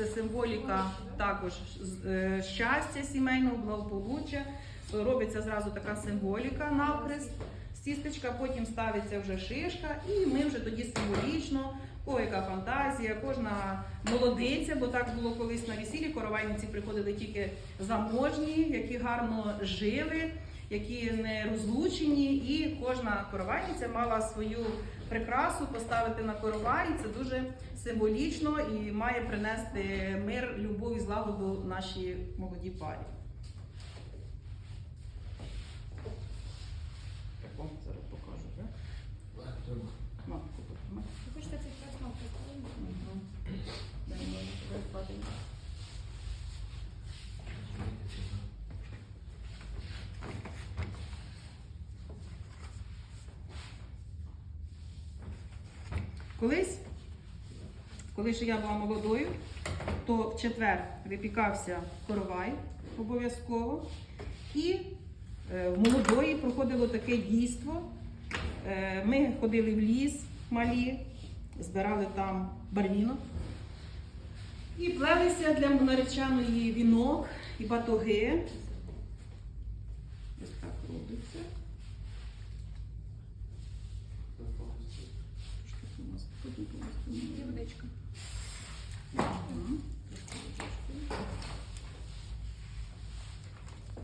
Це символіка також е, щастя сімейного, благополуччя. Робиться зразу така символіка навхрест. Стістечка, потім ставиться вже шишка, і ми вже тоді символічно, у кого яка фантазія, кожна молодиця, бо так було колись на весіллі. Коровайниці приходили тільки заможні, які гарно жили, які не розлучені, і кожна коровайниця мала свою прикрасу поставити на коровай. і Це дуже символічно і має принести мир, любов і злагоду нашій молодій парі. Так вам зараз покажу, так? Матку Колись, коли ще я була молодою, то в четвер випікався коровай обов'язково. І е, в молодої проходило таке дійство. Е, Ми ходили в ліс малі, збирали там барвінок. І плелися для наречаної вінок і батоги. Ось так робиться. Водичка.